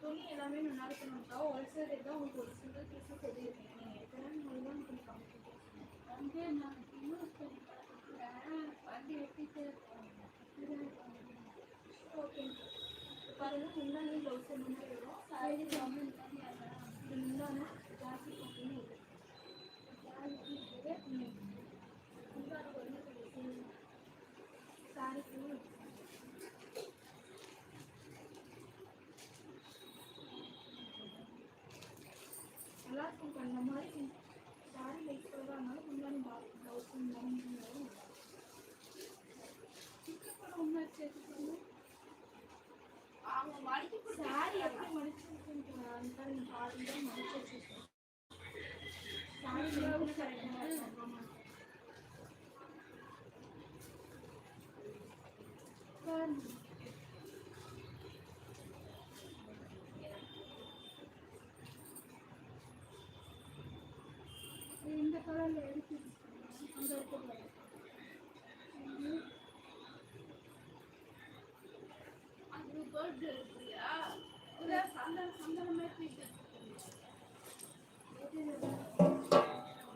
துணி எல்லாமே நல்லா இருக்கணும்க்கா ஒரு ரேட் தான் உங்களுக்கு ஒரு சிங்கிள் பீஸ் சொல்லியிருக்கேன் நீங்கள் எடுக்கணும் போது தான் கம்மி வந்து நான் இன்னும் பார்த்துக்கிறேன் வண்டி எடுத்துகிட்டு ஓகே பாருங்க முன்னாடி ப்ளவுஸ் முன்னாடி வரும் சாரி வந்து இந்த மாதிரி ஆகலாம் இது முன்னாடி ஜாஸ்தி பார்த்தீங்கன்னா இது ஜாஸ்தி இருக்குது முன்னாடி வந்து சாரி ஃபுல்லாக நல்லா இருக்கும் அந்த மாதிரி சாரி லைட் சொல்கிறாங்க முன்னாடி ப்ளவுஸ் முன்னாடி சீக்கிரம் உண்மை சேர்த்துக்கோங்க அவங்க மடிச்சு கொடுத்து சாரி எப்படி மடிச்சிருக்குன்னு அந்த மாதிரி பாதி தான் மடிச்சு வச்சிருக்கேன் சாரி ப்ளவுஸ் கரெக்டாக ஆமாம் இந்த கலரில் எடுத்து அங்கே இருக்க பாருங்க. அது பர்த்டே இருக்குல்லையா இல்ல சந்தன சந்தன மாதிரி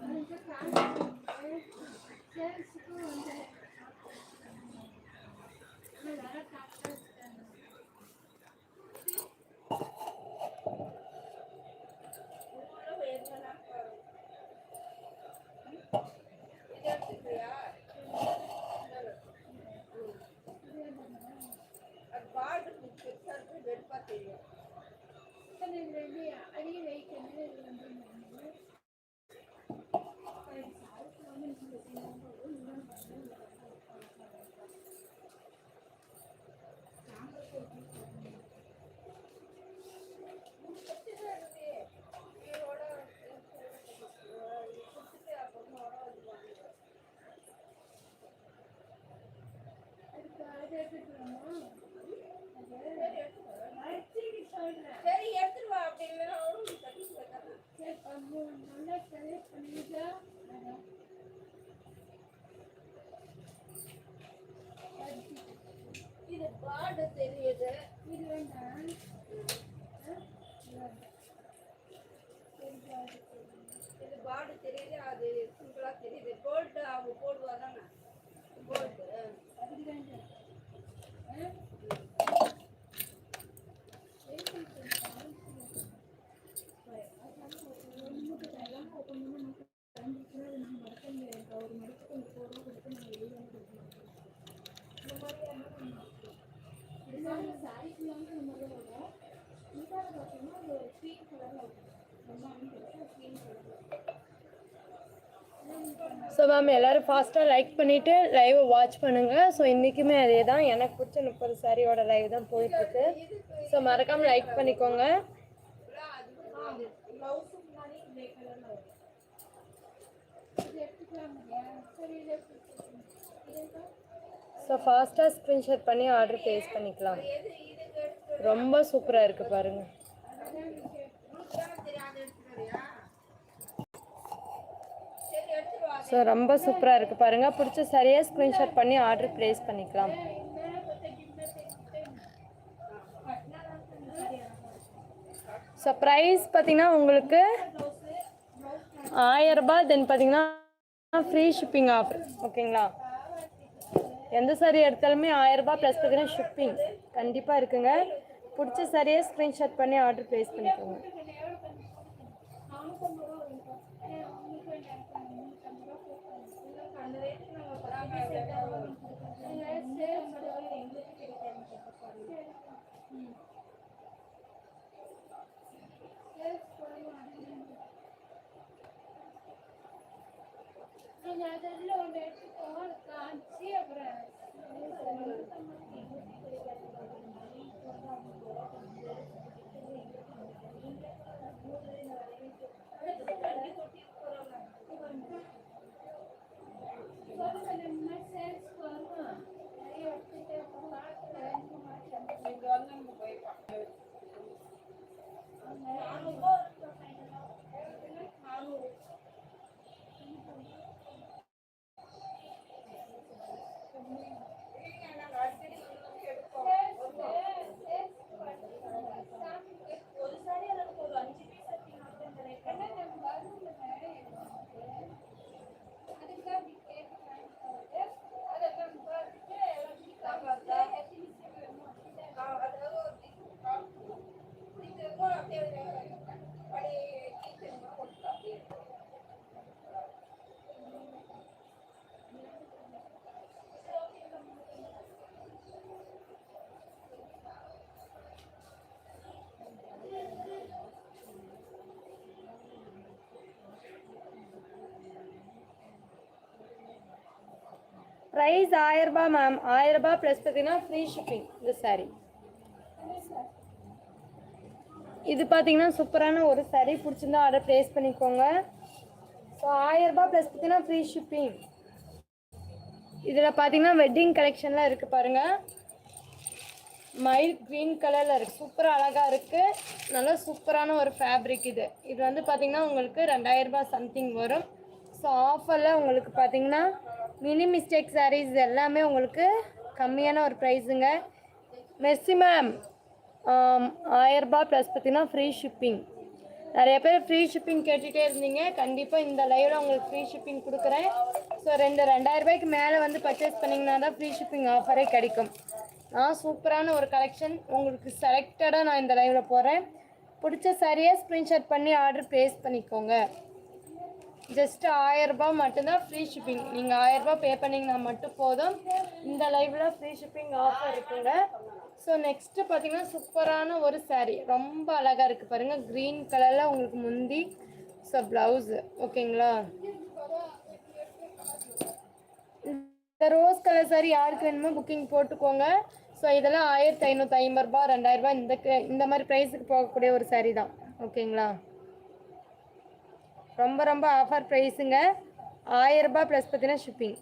அதுக்கு காசு சேல்ஸுக்கு வந்து வேற காசு வச்சுட்டாங்க இது எடுத்துக்கிறியா அது பார்டர் பெருசா இருக்கு வெறுப்பா தெரியும் சரி இது ரெண்டு அடி வெயிட் வந்து இது வந்து மூணு. சரி, சாருக்கு வந்து இந்த சின்ன ஒரு இன்னொரு பண்ணு. சாம்பல் போட்டு போடணும். அதுக்கு அது எடுத்துக்கலாமா? அது அடிச்சுட்டு சொல்றேன். சரி எடுத்துட்டு வா அப்படி இல்லைன்னா அவரும் கட்டிட்டு வைக்கலாம் சரி, அப்போ நல்லா select பண்ணிட்டா, அதான். அடிச்சுட்டு. இது பாட தெரியுது இது வேண்டாம் இது பாடு தெரியுது அது சிம்பிளா தெரியுது. போல்டு அவங்க போடுவா தானே கோல்டு அது வேண்டாம் ஆ? சரி, சரி, சரி, பாரு. சரி, அதான் ஒரு ஒண்ணு எல்லாம் open பண்ணி நமக்கு தெரிஞ்சுச்சுன்னா அது நம்ம மடக்க முடியாது. ஒரு மடக்கு கொஞ்சம் போடுறோம், கொடுத்து நம்ம வெளியே வந்து கொடுக்கணும். இந்த மாதிரியான நம்ம இருந்தாலும் saree full ஆவே இந்த மாதிரி தான் வரும். இந்தால பார்த்தீங்கன்னா அது green colour ல வரும். ரொம்ப அனுப்பிடுச்சு, green colour ல வரும். ஸோ மேம் எல்லோரும் ஃபாஸ்ட்டாக லைக் பண்ணிவிட்டு லைவை வாட்ச் பண்ணுங்கள் ஸோ இன்றைக்குமே அதே தான் எனக்கு பிடிச்ச முப்பது சாரியோட லைவ் தான் போயிட்டுருக்கு. ஸோ மறக்காமல் லைக் பண்ணிக்கோங்க. ஸோ ஃபாஸ்ட்டாக ஸ்க்ரீன்ஷாட் பண்ணி ஆர்டர் ப்ளேஸ் பண்ணிக்கலாம். ரொம்ப சூப்பராக இருக்குது பாருங்கள் ஸோ ரொம்ப சூப்பராக இருக்குது பாருங்கள் பிடிச்ச சரியாக ஸ்க்ரீன்ஷாட் பண்ணி ஆர்டர் ப்ளேஸ் பண்ணிக்கலாம். ஸோ ப்ரைஸ் பார்த்தீங்கன்னா உங்களுக்கு ஆயரரூபா தென் பார்த்தீங்கன்னா ஃப்ரீ ஷிப்பிங் ஆஃபர் ஓகேங்களா எந்த சாரி எடுத்தாலுமே ஆயரரூபா ப்ளஸ் பார்த்தீங்கன்னா ஷிப்பிங் கண்டிப்பாக இருக்குங்க. பிடிச்ச சாரியை ஸ்க்ரீன்ஷாட் பண்ணி ஆர்டர் ப்ளேஸ் பண்ணிக்கோங்க. Another loaded or can't see a breath. Price ஆயரரூபா ma'am ஆயரரூபா ப்ளஸ் பார்த்தீங்கன்னா ஃப்ரீ ஷிப்பிங் இந்த சாரி இது பார்த்தீங்கன்னா சூப்பரான ஒரு சாரி பிடிச்சிருந்தா ஆர்டர் ப்ளேஸ் பண்ணிக்கோங்க. ஸோ ஆயரரூபா ப்ளஸ் பார்த்தீங்கன்னா ஃப்ரீ ஷிப்பிங் இதில் பார்த்தீங்கன்னா வெட்டிங் கலெக்ஷன்லாம் இருக்குது பாருங்கள் மைல் க்ரீன் கலரில் இருக்குது சூப்பராக அழகாக இருக்குது நல்லா சூப்பரான ஒரு ஃபேப்ரிக் இது. இது வந்து பார்த்திங்கன்னா உங்களுக்கு ரெண்டாயிரரூபா சம்திங் வரும். ஸோ ஆஃபரில் உங்களுக்கு பார்த்தீங்கன்னா மினி மிஸ்டேக் சாரீஸ் எல்லாமே உங்களுக்கு கம்மியான ஒரு ப்ரைஸுங்க மெர்சி மேம் ஆயரரூபா ப்ளஸ் பார்த்தீங்கன்னா ஃப்ரீ ஷிப்பிங் நிறைய பேர் ஃப்ரீ ஷிப்பிங் கேட்டுகிட்டே இருந்தீங்க. கண்டிப்பாக இந்த லைவில் உங்களுக்கு ஃப்ரீ ஷிப்பிங் கொடுக்குறேன். ஸோ ரெண்டு ரெண்டாயிரம் ரூபாய்க்கு மேலே வந்து பர்ச்சேஸ் பண்ணிங்கன்னா தான் ஃப்ரீ ஷிப்பிங் ஆஃபரே கிடைக்கும். நான் சூப்பரான ஒரு கலெக்ஷன் உங்களுக்கு செலக்டடாக நான் இந்த லைவில் போகிறேன் பிடிச்ச சரியாக ஸ்க்ரீன்ஷாட் பண்ணி ஆர்டர் ப்ளேஸ் பண்ணிக்கோங்க. ஜஸ்ட் ஆயரரூபா மட்டும்தான் ஃப்ரீ ஷிப்பிங் நீங்கள் ஆயரரூபா பே பண்ணிங்கன்னா மட்டும் போதும். இந்த லைவில் ஃப்ரீ ஷிப்பிங் ஆஃபர் இருக்குங்க ஸோ நெக்ஸ்ட்டு பார்த்தீங்கன்னா சூப்பரான ஒரு சாரீ ரொம்ப அழகாக இருக்குது பாருங்கள் க்ரீன் கலரில் உங்களுக்கு முந்தி. ஸோ ப்ளவுஸு ஓகேங்களா இந்த ரோஸ் கலர் saree யாருக்கு வேணுமோ புக்கிங் போட்டுக்கோங்க. ஸோ இதெல்லாம் ஆயிரத்தி ஐநூற்றி ஐம்பது ரூபா ரெண்டாயிரரூபா இந்த க- இந்த மாதிரி ப்ரைஸுக்கு போகக்கூடிய ஒரு சாரீ தான். ஓகேங்களா ரொம்ப ரொம்ப ஆஃபர் ப்ரைஸுங்க ஆயிரரூபா ப்ளஸ் பார்த்தீங்கன்னா ஷிப்பிங்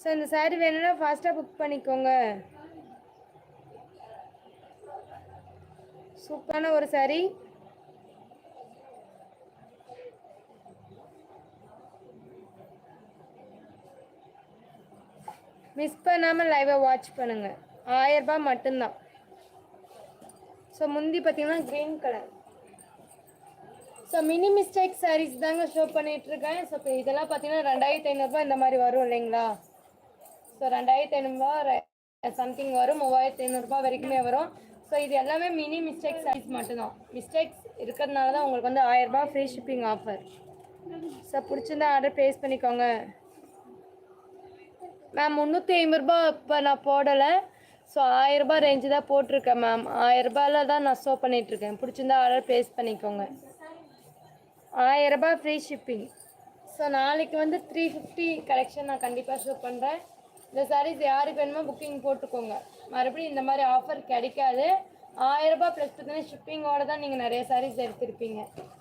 ஸோ இந்த saree வேணும்னா ஃபாஸ்ட்டாக புக் பண்ணிக்கோங்க. சூப்பரான ஒரு சாரீ மிஸ் பண்ணாமல் லைவை வாட்ச் பண்ணுங்க. ஆயிரம் மட்டும்தான். ஸோ முந்தி பார்த்தீங்கன்னா green colour so mini mistake sarees தாங்க ஷோ பண்ணிட்டு இருக்கேன் ஸோ இப்போ இதெல்லாம் பார்த்தீங்கன்னா ரெண்டாயிரத்தி ஐநூறுரூபா இந்த மாதிரி வரும் இல்லைங்களா? ஸோ ரெண்டாயிரத்தி ஐநூறுரூபா சம்திங் வரும். மூவாயிரத்தி ஐநூறுரூபா வரைக்குமே வரும். ஸோ இது எல்லாமே மினி மிஸ்டேக் சாரீஸ் மட்டும்தான். மிஸ்டேக்ஸ் இருக்கிறதுனால தான் உங்களுக்கு வந்து ஆயிரரூபா ஃப்ரீ ஷிப்பிங் ஆஃபர் ஸோ பிடிச்சிருந்தா ஆர்டர் ப்ளேஸ் பண்ணிக்கோங்க. மேம் முந்நூற்றி ஐம்பது ரூபாய் இப்போ நான் போடலை. ஸோ ஆயிரரூபா ரேஞ்சு தான் போட்டிருக்கேன் மேம் ஆயிரரூபால தான் நான் ஷோ பண்ணிகிட்ருக்கேன் பிடிச்சிருந்தா ஆர்டர் ப்ளேஸ் பண்ணிக்கோங்க. ஆயிரரூபா ஃப்ரீ ஷிப்பிங் ஸோ நாளைக்கு வந்து த்ரீ ஃபிஃப்டி கலெக்ஷன் நான் கண்டிப்பாக ஷோ பண்ணுறேன் இந்த சாரீஸ் யாருக்கு வேணுமோ புக்கிங் போட்டுக்கோங்க. மறுபடியும் இந்த மாதிரி ஆஃபர் கிடைக்காது. ஆயிரரூபா ப்ளஸ் பார்த்தீங்கன்னா ஷிப்பிங்கோட தான் நீங்கள் நிறைய சாரீஸ் எடுத்திருப்பீங்க.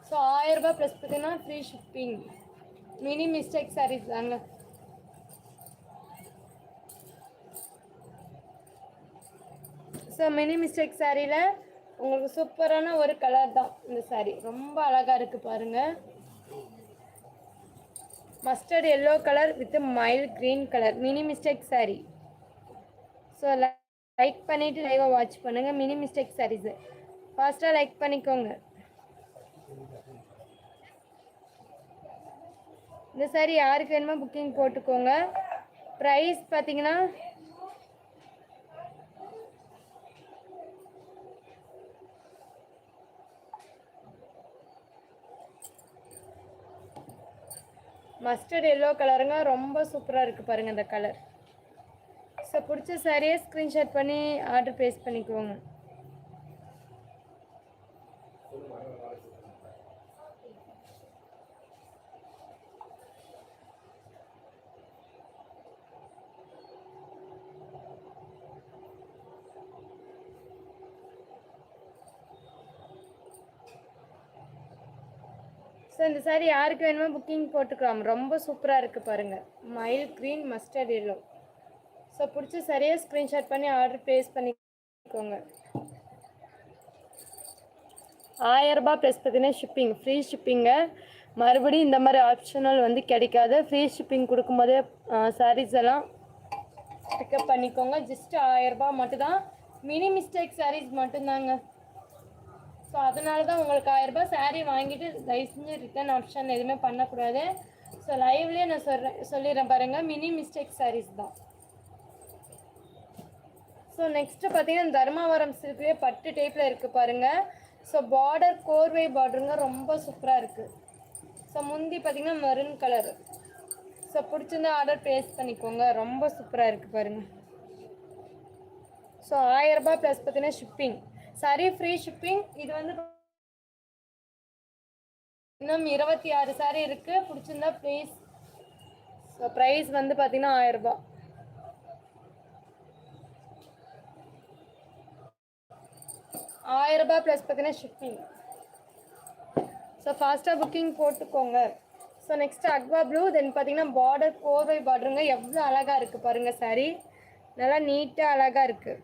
ஸோ ஆயிரரூபா ப்ளஸ் பார்த்தீங்கன்னா free shipping mini mistake sarees தாங்க. ஸோ மினி மிஸ்டேக் சாரியில் உங்களுக்கு சூப்பரான ஒரு கலர் தான் இந்த சாரீ ரொம்ப அழகாக இருக்குது பாருங்கள் mustard yellow colour with mild green colour mini mistake saree. So like பண்ணிவிட்டு லைவாக வாட்ச் பண்ணுங்கள் மினி மிஸ்டேக் சாரீஸு ஃபாஸ்ட்டாக லைக் பண்ணிக்கோங்க. இந்த saree யாருக்கு வேணுமோ புக்கிங் போட்டுக்கோங்க. ப்ரைஸ் பார்த்தீங்கன்னா மஸ்டர்ட் எல்லோ கலருங்க ரொம்ப சூப்பராக இருக்குது பாருங்கள் இந்த கலர் ஸோ பிடிச்ச சாரியே ஸ்க்ரீன்ஷாட் பண்ணி ஆர்டர் ப்ளேஸ் பண்ணிக்குவோங்க ஸோ இந்த சாரி யாருக்கு வேணுமோ புக்கிங் போட்டுக்கலாம். ரொம்ப சூப்பராக இருக்குது பாருங்கள் மயில் க்ரீன் மஸ்டர்ட் எல்லோ ஸோ பிடிச்ச சரியாக ஸ்க்ரீன்ஷாட் பண்ணி ஆர்டர் ப்ளேஸ் பண்ணிக்கோங்க. ஆயரரூபா ப்ளஸ் பார்த்தீங்கன்னா ஷிப்பிங் ஃப்ரீ ஷிப்பிங்க மறுபடியும் இந்த மாதிரி ஆப்ஷனல் வந்து கிடைக்காது. ஃப்ரீ ஷிப்பிங் கொடுக்கும்போதே சாரீஸ் எல்லாம் பிக்கப் பண்ணிக்கோங்க. ஜஸ்ட் ஆயரரூபா மட்டும்தான். மினி மிஸ்டேக் சாரீஸ் மட்டும்தாங்க. ஸோ அதனால தான் உங்களுக்கு ரூபாய் சாரீ வாங்கிட்டு தயவு செஞ்சு ரிட்டர்ன் ஆப்ஷன் எதுவுமே பண்ணக்கூடாது. ஸோ லைவ்லேயே நான் சொல்கிறேன் சொல்லிடுறேன் பாருங்கள் மினி மிஸ்டேக் சாரீஸ் தான். ஸோ நெக்ஸ்ட்டு பார்த்தீங்கன்னா தர்மாவரம் சில்க்லேயே பட்டு டைப்பில் இருக்குது பாருங்கள் ஸோ பார்டர் கோர்வே பார்டருங்க ரொம்ப சூப்பராக இருக்குது ஸோ முந்தி பார்த்தீங்கன்னா மெரூன் கலர் ஸோ பிடிச்சிருந்தா ஆர்டர் ப்ளேஸ் பண்ணிக்கோங்க. ரொம்ப சூப்பராக இருக்குது பாருங்கள் ஸோ ஆயிரரூபா ப்ளஸ் பார்த்தீங்கன்னா ஷிப்பிங் சரி ஃப்ரீ ஷிப்பிங் இது வந்து இன்னும் இருபத்தி ஆறு சாரி இருக்கு. பிடிச்சிருந்தா ப்ளீஸ் ஸோ ப்ரைஸ் வந்து பார்த்தீங்கன்னா ஆயிரம் ரூபாய். ஆயிரம் ரூபாய் ப்ளஸ் பார்த்தீங்கன்னா ஷிப்பிங் ஸோ ஃபாஸ்ட்டாக புக்கிங் போட்டுக்கோங்க. So next aqua blue then பார்த்தீங்கன்னா பார்டர் கோவை பார்டருங்க எவ்வளோ அழகாக இருக்குது பாருங்கள் சாரி நல்லா நீட்டாக அழகாக இருக்குது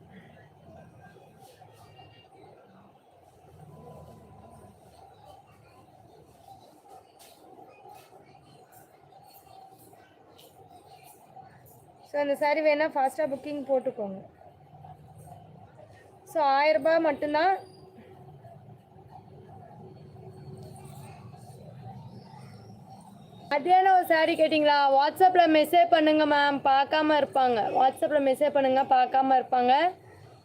ஸோ அந்த சாரீ வேணால் ஃபாஸ்ட்டாக புக்கிங் போட்டுக்கோங்க. ஸோ ஆயிரரூபா மட்டும்தான். மத்தியானம் ஒரு சாரி கேட்டிங்களா? வாட்ஸ்அப்பில் மெசேஜ் பண்ணுங்கள் மேம் பார்க்காம இருப்பாங்க. வாட்ஸ்அப்பில் மெசேஜ் பண்ணுங்கள் பார்க்காம இருப்பாங்க.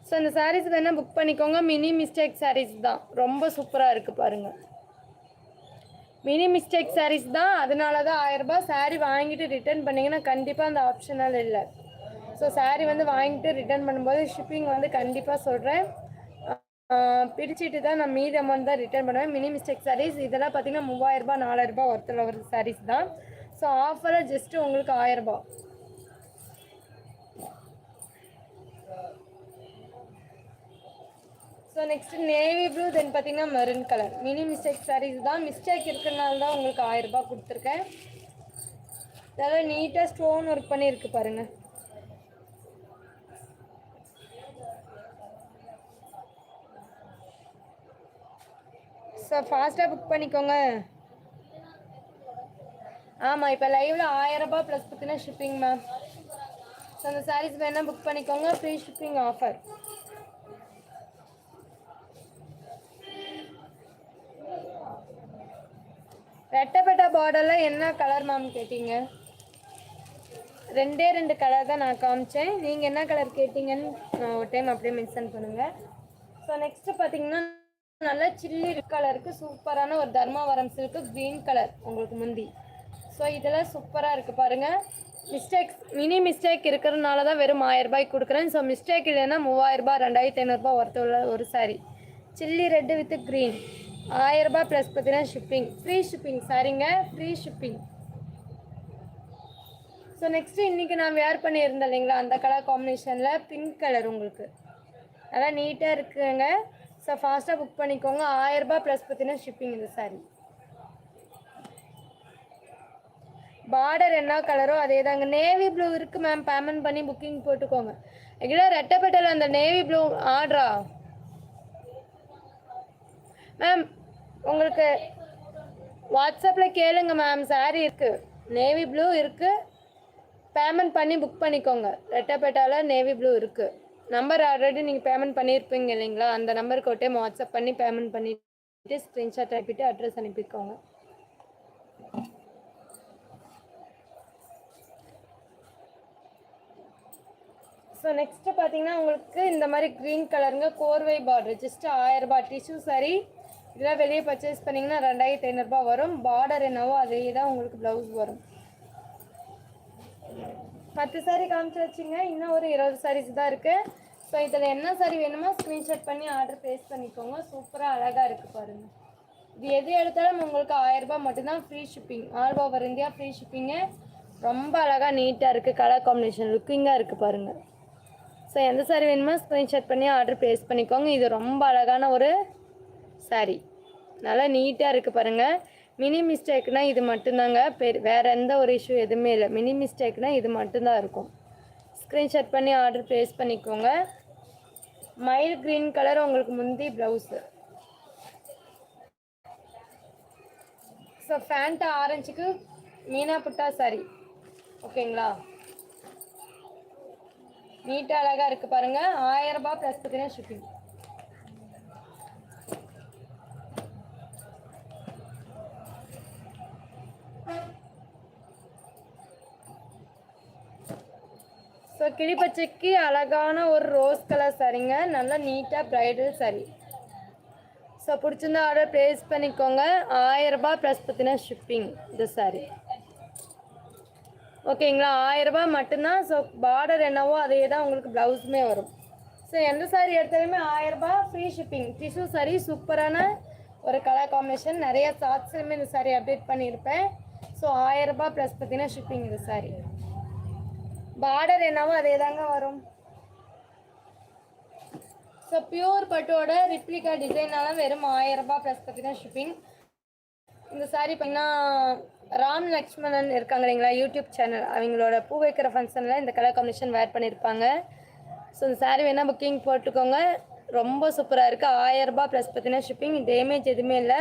ஸோ அந்த சாரீஸ் வேணால் புக் பண்ணிக்கோங்க. மினி மிஸ்டேக் சாரீஸ் தான். ரொம்ப சூப்பராக இருக்குது பாருங்கள் மினி மிஸ்டேக் சாரீஸ் தான் அதனால தான் ஆயிரரூபா சாரீ வாங்கிட்டு ரிட்டர்ன் பண்ணிங்கன்னா கண்டிப்பாக அந்த ஆப்ஷனல் இல்லை ஸோ சாரீ வந்து வாங்கிட்டு ரிட்டர்ன் பண்ணும்போது ஷிப்பிங் வந்து கண்டிப்பாக சொல்கிறேன் பிரிச்சுட்டு தான் நான் மீதி அமௌண்ட் தான் ரிட்டர்ன் பண்ணுவேன் மினி மிஸ்டேக் சாரீஸ் இதெல்லாம் பார்த்தீங்கன்னா மூவாயிரரூபா நாலாயிரரூபா ஒருத்தர் ஒரு சாரீஸ் தான் ஸோ ஆஃபரில் ஜஸ்ட்டு உங்களுக்கு ஆயிரரூபா so next navy blue then பார்த்தீங்கன்னா maroon colour mini mistake sarees தான். மிஸ்டேக் இருக்கிறனால தான் உங்களுக்கு ஆயிரம் ரூபாய் கொடுத்துருக்கேன். இதெல்லாம் நீட்டாக ஸ்டோன் ஒர்க் பண்ணியிருக்கு பாருங்க. ஸோ ஃபாஸ்ட்டாக புக் பண்ணிக்கோங்க. ஆமாம் இப்போ லைவில் ஆயிரம் ரூபாய் ப்ளஸ் பார்த்தீங்கன்னா ஷிப்பிங் மேம் ஸோ அந்த சாரீஸ் வேணால் புக் பண்ணிக்கோங்க. ஃப்ரீ ஷிப்பிங் ஆஃபர் ரெட்டப்பட்ட பார்டரில் என்ன கலர் மேம் கேட்டீங்க? ரெண்டே ரெண்டு கலர் தான் நான் காமிச்சேன். நீங்கள் என்ன கலர் கேட்டீங்கன்னு நான் ஒரு டைம் அப்படியே மென்ஷன் பண்ணுங்கள் ஸோ நெக்ஸ்ட்டு பார்த்தீங்கன்னா நல்லா சில்லி கலருக்கு சூப்பரான ஒரு தர்மாவரம் சில்க்கு க்ரீன் கலர் உங்களுக்கு முந்தி. ஸோ இதெல்லாம் சூப்பராக இருக்குது பாருங்கள் மிஸ்டேக்ஸ் மினி மிஸ்டேக் இருக்கிறதுனால தான் வெறும் ஆயிரம் ரூபாய்க்கு கொடுக்குறேன். ஸோ மிஸ்டேக் இல்லைன்னா மூவாயிரரூபா ரெண்டாயிரத்தி ஐநூறுரூபா ஒருத்த உள்ள ஒரு sari chilli red with green ஆயிரரூபா ப்ளஸ் பார்த்தீங்கன்னா ஷிப்பிங் ஃப்ரீ ஷிப்பிங் சாரிங்க? ஃப்ரீ ஷிப்பிங் ஸோ நெக்ஸ்ட்டு இன்றைக்கி நான் வேர் பண்ணியிருந்தேன் இல்லைங்களா? அந்த கலர் காம்பினேஷனில் பிங்க் கலர் உங்களுக்கு. நல்லா நீட்டாக இருக்குங்க. ஸோ ஃபாஸ்ட்டாக புக் பண்ணிக்கோங்க. ஆயிரரூபா ப்ளஸ் பார்த்தீங்கன்னா ஷிப்பிங் இந்த சாரி. பார்டர் என்ன கலரோ அதே தாங்க நேவி ப்ளூ இருக்குது மேம் பேமெண்ட் பண்ணி புக்கிங் போட்டுக்கோங்க. எங்கடா ரெட்டப்பட்டல அந்த நேவி ப்ளூ ஆர்டரா மேம் உங்களுக்கு வாட்ஸ்அப்பில் கேளுங்க மேம் saree இருக்குது நேவி ப்ளூ இருக்குது பேமெண்ட் பண்ணி புக் பண்ணிக்கோங்க. ரெட்டப்பேட்டாவில் நேவி ப்ளூ இருக்குது நம்பர் ஆல்ரெடி நீங்கள் பேமெண்ட் பண்ணியிருப்பீங்க இல்லைங்களா? அந்த நம்பருக்கு ஒரு டைம் வாட்ஸ்அப் பண்ணி பேமெண்ட் பண்ணிட்டு ஸ்க்ரீன்ஷாட் அனுப்பிட்டு அட்ரஸ் அனுப்பிக்கோங்க. ஸோ நெக்ஸ்ட்டு பார்த்தீங்கன்னா உங்களுக்கு இந்த மாதிரி க்ரீன் கலருங்க கோர்வை பார்டர் ஜஸ்ட் ஆயிரம் ரூபாய் டிஷ்யூ சாரி இதெல்லாம் வெளியே பர்ச்சேஸ் பண்ணிங்கன்னா ரெண்டாயிரத்தி ஐநூறுரூபா வரும். பார்டர் என்னவோ அதே தான் உங்களுக்கு ப்ளவுஸ் வரும். பத்து சாரி காமிச்சு வச்சிங்க. இன்னும் ஒரு இருபது சாரீஸ் தான் இருக்குது ஸோ இதில் என்ன சாரி வேணுமோ ஸ்க்ரீன்ஷாட் பண்ணி ஆர்டர் ப்ளேஸ் பண்ணிக்கோங்க. சூப்பராக அழகாக இருக்குது பாருங்கள் இது எது எடுத்தாலும் உங்களுக்கு ஆயிரம் ரூபாய் மட்டும்தான் free shipping all over India free shipping ரொம்ப அழகாக நீட்டாக இருக்குது கலர் காம்பினேஷன் லுக்கிங்காக இருக்குது பாருங்கள் ஸோ எந்த சாரி வேணுமோ ஸ்க்ரீன்ஷாட் பண்ணி ஆர்டர் ப்ளேஸ் பண்ணிக்கோங்க. இது ரொம்ப அழகான ஒரு சாரி. நல்லா நீட்டாக இருக்குது பாருங்கள் மினி மிஸ்டேக்னால் இது மட்டும்தாங்க. பெரு வேறு எந்த ஒரு இஷ்யூ எதுவுமே இல்லை. மினி மிஸ்டேக்னால் இது மட்டும்தான் இருக்கும். ஸ்க்ரீன்ஷாட் பண்ணி ஆர்டர் ப்ளேஸ் பண்ணிக்கோங்க. மயில் க்ரீன் கலர் உங்களுக்கு முந்தி ப்ளவுஸு ஸோ ஃபேண்ட்டு ஆரஞ்சுக்கு மீனா புட்டா சாரி. ஓகேங்களா நீட்டாக அழகாக இருக்குது பாருங்கள் ஆயிரம் ரூபா ப்ளஸ் பார்த்தீங்கன்னா ஷிப்பிங் கிளிப்பச்சைக்கு அழகான ஒரு ரோஸ் கலர் சரிங்க. நல்லா நீட்டாக ப்ரைடல் சரி. ஸோ பிடிச்சிருந்தா ஆர்டர் ப்ளேஸ் பண்ணிக்கோங்க. ஆயிரரூபா ப்ளஸ் பார்த்தீங்கன்னா ஷிப்பிங் இந்த சாரி ஓகேங்களா ஆயிரரூபா மட்டும்தான். ஸோ பார்டர் என்னவோ அதே தான் உங்களுக்கு ப்ளவுஸுமே வரும். ஸோ எந்த சாரி எடுத்தாலுமே ஆயிரரூபா ஃப்ரீ ஷிப்பிங் டிஷ்யூ சாரி சூப்பரான ஒரு கலர் காம்பினேஷன் நிறைய சாட்ஸ்லையுமே இந்த சாரி அப்டேட் பண்ணியிருப்பேன். ஸோ ஆயிரம் ரூபாய் ப்ளஸ் பார்த்தீங்கன்னா ஷிப்பிங் இந்த சாரி பார்டர் என்னவோ அதே தாங்க வரும். ஸோ பியூர் பட்டோட ரிப்ளிகா டிசைனால வெறும் ஆயிரம் ரூபாய் ப்ளஸ் தான் ஷிப்பிங் இந்த சாரி பார்த்தீங்கன்னா ராம் லக்ஷ்மணன் இருக்காங்க இல்லைங்களா யூடியூப் சேனல் அவங்களோட பூ வைக்கிற ஃபங்க்ஷனில் இந்த கலர் காம்பினேஷன் வேர் பண்ணியிருப்பாங்க ஸோ இந்த சாரி வேணால் புக்கிங் போட்டுக்கோங்க. ரொம்ப சூப்பராக இருக்குது ஆயிரம் ரூபாய் ப்ளஸ் பார்த்தீங்கன்னா ஷிப்பிங் டேமேஜ் எதுவுமே இல்லை.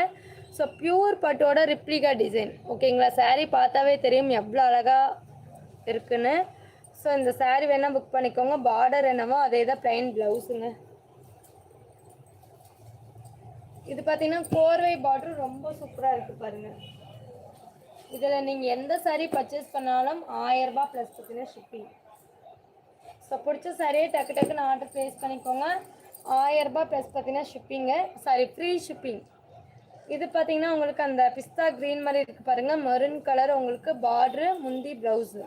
ஸோ பியூர் பட்டோட ரிப்ளிகா டிசைன் ஓகேங்களா சாரி பார்த்தாவே தெரியும் எவ்வளோ அழகாக இருக்குன்னு. ஸோ இந்த சாரி வேணால் புக் பண்ணிக்கோங்க. பார்டர் என்னவோ அதே தான் ப்ளைன் ப்ளவுஸுங்க இது பார்த்தீங்கன்னா கோர்வை பார்டர் ரொம்ப சூப்பராக இருக்குது பாருங்கள் இதில் நீங்கள் எந்த சாரீ பர்ச்சேஸ் பண்ணாலும் ஆயரரூபா ப்ளஸ் பார்த்தீங்கன்னா ஷிப்பிங் ஸோ பிடிச்ச சாரியை டக்கு டக்குன்னு ஆர்டர் ப்ளேஸ் பண்ணிக்கோங்க. ஆயரரூபா ப்ளஸ் பார்த்தீங்கன்னா ஷிப்பிங்கு சாரி ஃப்ரீ ஷிப்பிங் இது பார்த்தீங்கன்னா உங்களுக்கு அந்த பிஸ்தா க்ரீன் மாதிரி இருக்குது பாருங்கள் மெரூன் கலர் உங்களுக்கு பார்ட்ரு முந்தி ப்ளவுஸு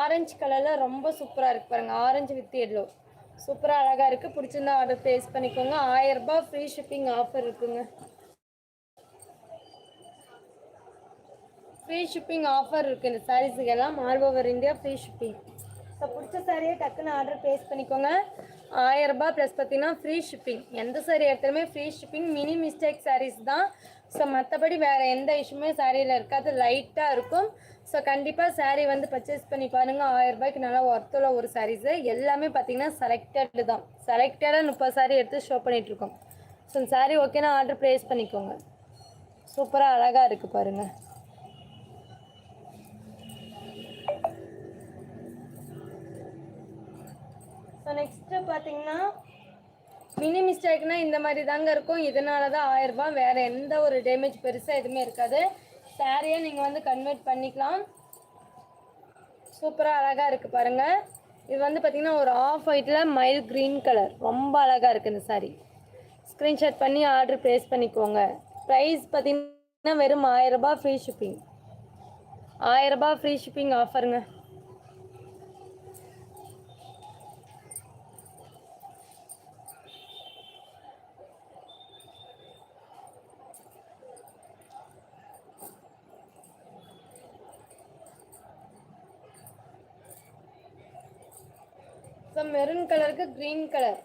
ஆரஞ்சு கலரில் ரொம்ப சூப்பராக இருக்குது பாருங்கள் ஆரஞ்சு வித் எல்லோ சூப்பராக அழகாக இருக்குது பிடிச்சிருந்தா ஆர்டர் ப்ளேஸ் பண்ணிக்கோங்க. ஆயிரரூபா ஃப்ரீ ஷிப்பிங் ஆஃபர் இருக்குங்க. ஃப்ரீ ஷிப்பிங் ஆஃபர் இருக்குது இந்த சாரீஸுக்கு எல்லாம் all over India free shipping so பிடிச்ச சாரியை டக்குன்னு ஆர்டர் ப்ளேஸ் பண்ணிக்கோங்க. ஆயிரம் ப்ளஸ் பார்த்தீங்கன்னா ஃப்ரீ ஷிப்பிங் எந்த சாரி எடுத்தாலுமே free shipping mini mistake sarees தான். ஸோ மற்றபடி வேறு எந்த இஷ்யூமே சாரியில் இருக்காது. லைட்டாக இருக்கும். ஸோ கண்டிப்பாக சாரீ வந்து பர்ச்சேஸ் பண்ணி பாருங்கள் ஆயிரம் ரூபாய்க்கு நல்லா ஒர்த்துள்ள ஒரு சாரீஸு எல்லாமே பார்த்தீங்கன்னா செலக்டடு தான். செலக்டடாக முப்பது சாரீ எடுத்து ஷோ பண்ணிகிட்ருக்கோம் ஸோ இந்த சாரீ ஓகேனா ஆர்டர் ப்ளேஸ் பண்ணிக்கோங்க. சூப்பராக அழகாக இருக்குது பாருங்கள் ஸோ நெக்ஸ்ட்டு பார்த்தீங்கன்னா மினி மிஸ்டேக்னா இந்த மாதிரி தாங்க இருக்கும். இதனால தான் ஆயிரம் ரூபாய். வேறு எந்த ஒரு டேமேஜ் பெருசாக எதுவுமே இருக்காது. சாரியை நீங்கள் வந்து கன்வெர்ட் பண்ணிக்கலாம். சூப்பராக அழகாக இருக்குது பாருங்கள் இது வந்து பார்த்திங்கன்னா ஒரு ஆஃப் ஒயிட்டில் மைல் க்ரீன் கலர் ரொம்ப அழகாக இருக்குது இந்த சாரி ஸ்க்ரீன்ஷாட் பண்ணி ஆர்டர் ப்ளேஸ் பண்ணிக்கோங்க. ப்ரைஸ் பார்த்தீங்கன்னா வெறும் ஆயிரம் ரூபாய் ஃப்ரீ ஷிப்பிங் ஆயிரம் ரூபாய் ஃப்ரீ ஷிப்பிங் ஆஃபருங்க மெரூன் கலருக்கு க்ரீன் கலர்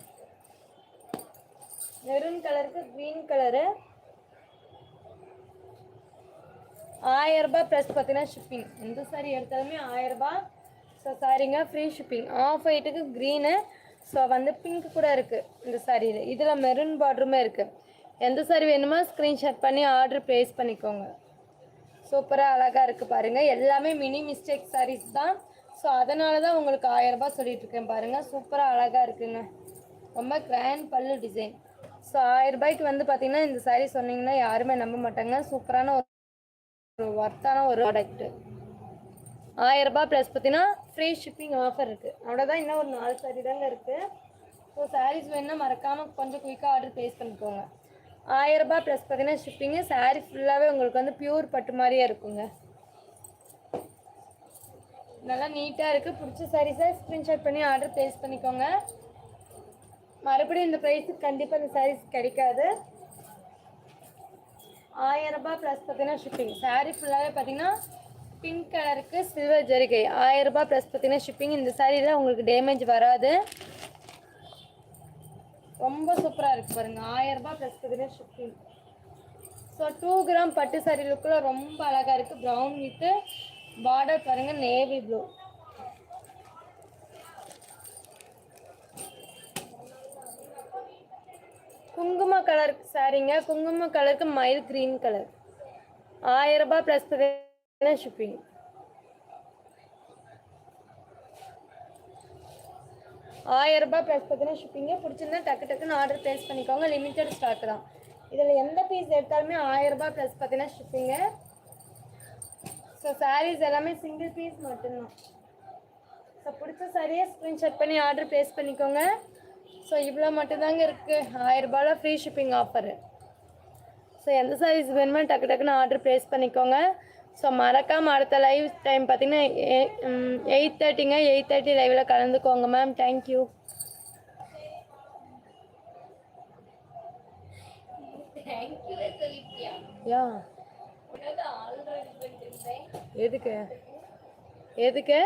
மெரூன் கலருக்கு க்ரீன் கலரு ஆயிரம் ரூபாய் ப்ளஸ் பார்த்தீங்கன்னா ஷிப்பிங் எந்த சாரி எடுத்தாலுமே ஆயிரம் ரூபாய். ஸோ சாரிங்க ஃப்ரீ ஷிப்பிங் ஆஃப் ஒயிட்டுக்கு க்ரீனு ஸோ வந்து பிங்க் கூட இருக்குது இந்த சாரியில் இதில் மெரூன் பார்டருமே இருக்குது எந்த சாரி வேணுமோ ஸ்க்ரீன்ஷாட் பண்ணி ஆர்டர் ப்ளேஸ் பண்ணிக்கோங்க. சூப்பராக அழகாக இருக்குது பாருங்கள் எல்லாமே மினி மிஸ்டேக் சாரீஸ் தான். ஸோ அதனால தான் உங்களுக்கு ஆயிரம் ரூபாய் சொல்லிட்டு இருக்கேன் பாருங்கள் சூப்பராக அழகாக இருக்குங்க. ரொம்ப கிராண்ட் பல்லு டிசைன் ஸோ ஆயிரம் ரூபாய்க்கு வந்து பார்த்தீங்கன்னா இந்த சாரீ சொன்னீங்கன்னா யாருமே நம்ப மாட்டாங்க. சூப்பரான ஒரு ஒர்த்தான ஒரு ப்ராடக்ட்டு ஆயிரம் ரூபாய் ப்ளஸ் பார்த்தீங்கன்னா ஃப்ரீ ஷிப்பிங் ஆஃபர் இருக்குது அவ்வளோ தான் இன்னும் ஒரு நாலு சாரீ தாங்க இருக்குது ஸோ சாரீஸ் வேணுன்னா மறக்காமல் கொஞ்சம் குயிக்காக ஆர்டர் ப்ளேஸ் பண்ணிக்கோங்க. ஆயிரம் ரூபாய் ப்ளஸ் பார்த்தீங்கன்னா ஷிப்பிங்கு சாரீ ஃபுல்லாகவே உங்களுக்கு வந்து பியூர் பட்டு மாதிரியே இருக்குங்க. நல்லா நீட்டாக இருக்குது பிடிச்ச சாரீஸை ஸ்க்ரீன்ஷாட் பண்ணி ஆர்டர் ப்ளேஸ் பண்ணிக்கோங்க. மறுபடியும் இந்த ப்ரைஸுக்கு கண்டிப்பாக இந்த சாரீஸ் கிடைக்காது. ஆயிரம் ரூபாய் ப்ளஸ் பார்த்தீங்கன்னா ஷிப்பிங் சாரீ ஃபுல்லாகவே பார்த்தீங்கன்னா பிங்க் கலருக்கு சில்வர் ஜரிகை ஆயிரம் ரூபாய் ப்ளஸ் பார்த்தீங்கன்னா ஷிப்பிங் இந்த சாரியில் உங்களுக்கு டேமேஜ் வராது. ரொம்ப சூப்பராக இருக்குது பாருங்கள் ஆயிரம் ரூபாய் ப்ளஸ் பார்த்தீங்கன்னா ஷிப்பிங் ஸோ டூ கிராம் பட்டு சாரி லுக்கில் ரொம்ப அழகாக இருக்குது ப்ரௌன் வித்து பார்டர் பாருங்கள் நேவி ப்ளூ குங்கும கலர் சாரிங்க குங்கும கலருக்கு மயில் கிரீன் கலர் ஆயிரம் ரூபாய் ப்ளஸ் ஷிப்பிங் ஆயிரம் ரூபாய் ப்ளஸ் பார்த்தீங்கன்னா ஷிப்பிங்கு பிடிச்சிருந்தா டக்கு டக்குன்னு ஆர்டர் ப்ளேஸ் பண்ணிக்கோங்க. லிமிட்டட் ஸ்டாக் தான். இதில் எந்த பீஸ் எடுத்தாலுமே ஆயிரம் ரூபாய் ப்ளஸ் பார்த்தீங்கன்னா ஷிப்பிங்கு ஸோ சாரீஸ் எல்லாமே சிங்கிள் பீஸ் மட்டும்தான். ஸோ பிடிச்ச சாரியை ஸ்க்ரீன்ஷாட் பண்ணி ஆர்டர் ப்ளேஸ் பண்ணிக்கோங்க. ஸோ இவ்வளோ மட்டும்தாங்க இருக்குது ஆயிரம் ரூபாயில் ஃப்ரீ ஷிப்பிங் ஆஃபரு ஸோ எந்த சாரீஸ் வேணுமோ டக்கு டக்குன்னு ஆர்டர் ப்ளேஸ் பண்ணிக்கோங்க. ஸோ மறக்காமல் அடுத்த லைவ் டைம் பார்த்தீங்கன்னா எயிட் தேர்ட்டிங்க எயிட் தேர்ட்டி லைவில் கலந்துக்கோங்க மேம் தேங்க்யூ தேங்க்யூ யா எதுக்கு? எதுக்கு?